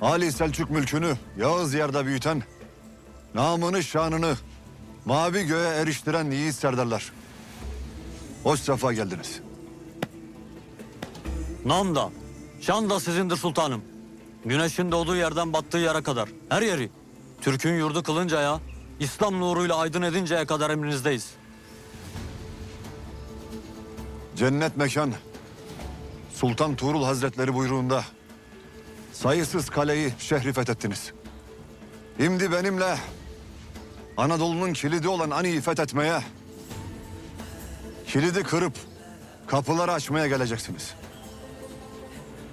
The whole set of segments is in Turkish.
Ali Selçuk mülkünü Yağız yerde büyüten, namını şanını mavi göğe eriştiren yiğit serdarlar. Hoş sefa geldiniz. Nam da, şan da sizindir sultanım. Güneşin doğduğu yerden battığı yere kadar, her yeri. Türk'ün yurdu kılıncaya, İslam nuruyla aydın edinceye kadar emrinizdeyiz. Cennet mekan, Sultan Tuğrul Hazretleri buyruğunda sayısız kaleyi şehri fethettiniz. Şimdi benimle Anadolu'nun kilidi olan Ani'yi fethetmeye, kilidi kırıp kapıları açmaya geleceksiniz.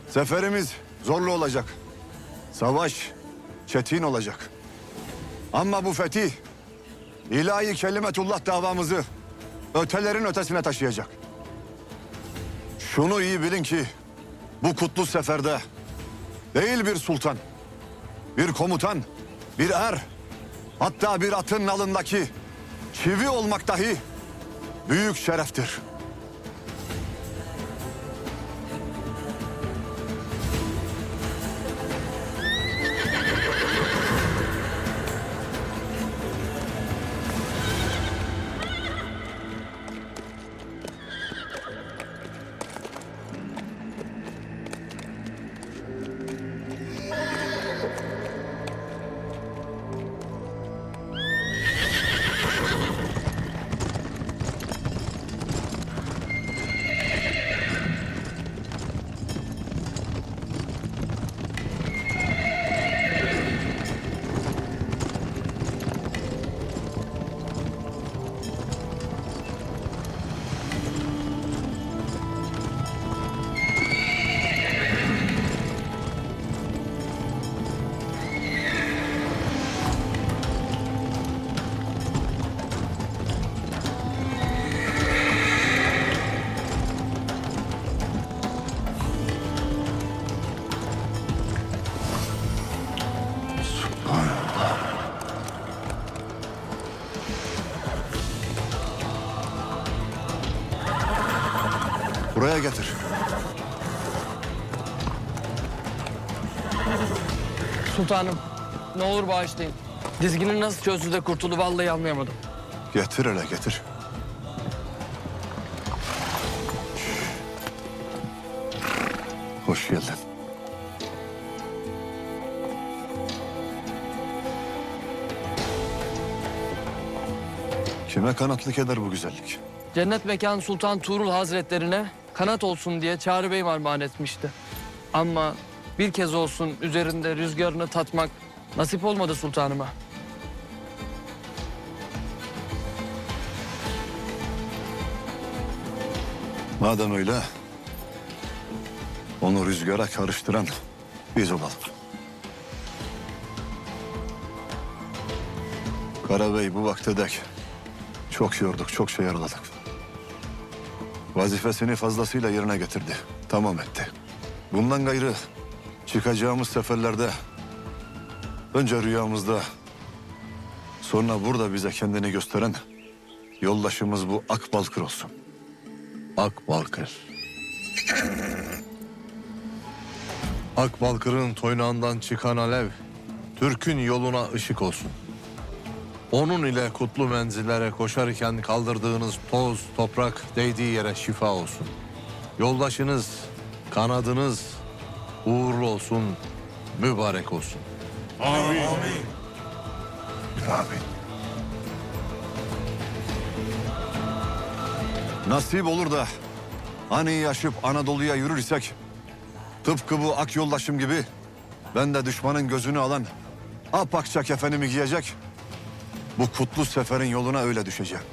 Seferimiz zorlu olacak. Savaş çetin olacak. Ama bu fetih ilahi kelimetullah davamızı ötelerin ötesine taşıyacak. Şunu iyi bilin ki bu kutlu seferde değil bir sultan, bir komutan, bir er, hatta bir atın nalındaki çivi olmak dahi büyük şereftir. Buraya getir. Sultanım ne olur bağışlayın. Dizginin nasıl çözdü de kurtuldu vallahi anlayamadım. Getir hele getir. Hoş geldin. Kime kanatlık eder bu güzellik? Cennet mekan Sultan Tuğrul Hazretlerine kanat olsun diye Çağrı Bey armağan etmişti. Ama bir kez olsun üzerinde rüzgarını tatmak nasip olmadı sultanıma. Madem öyle, onu rüzgara karıştıran biz olalım. Karabey bu vakte dek çok yorduk, çok şey yaraladık. Vazifesini fazlasıyla yerine getirdi, tamam etti. Bundan gayrı çıkacağımız seferlerde önce rüyamızda sonra burada bize kendini gösteren yoldaşımız bu Akbalkır olsun. Akbalkır. Akbalkır'ın toynağından çıkan alev, Türk'ün yoluna ışık olsun. Onun ile kutlu menzillere koşarken kaldırdığınız toz, toprak değdiği yere şifa olsun. Yoldaşınız, kanadınız uğurlu olsun, mübarek olsun. Amin. Nasip olur da hani yaşıp Anadolu'ya yürürsek tıpkı bu ak yoldaşım gibi ben de düşmanın gözünü alan apakça kefenimi giyecek bu kutlu seferin yoluna öyle düşeceğim.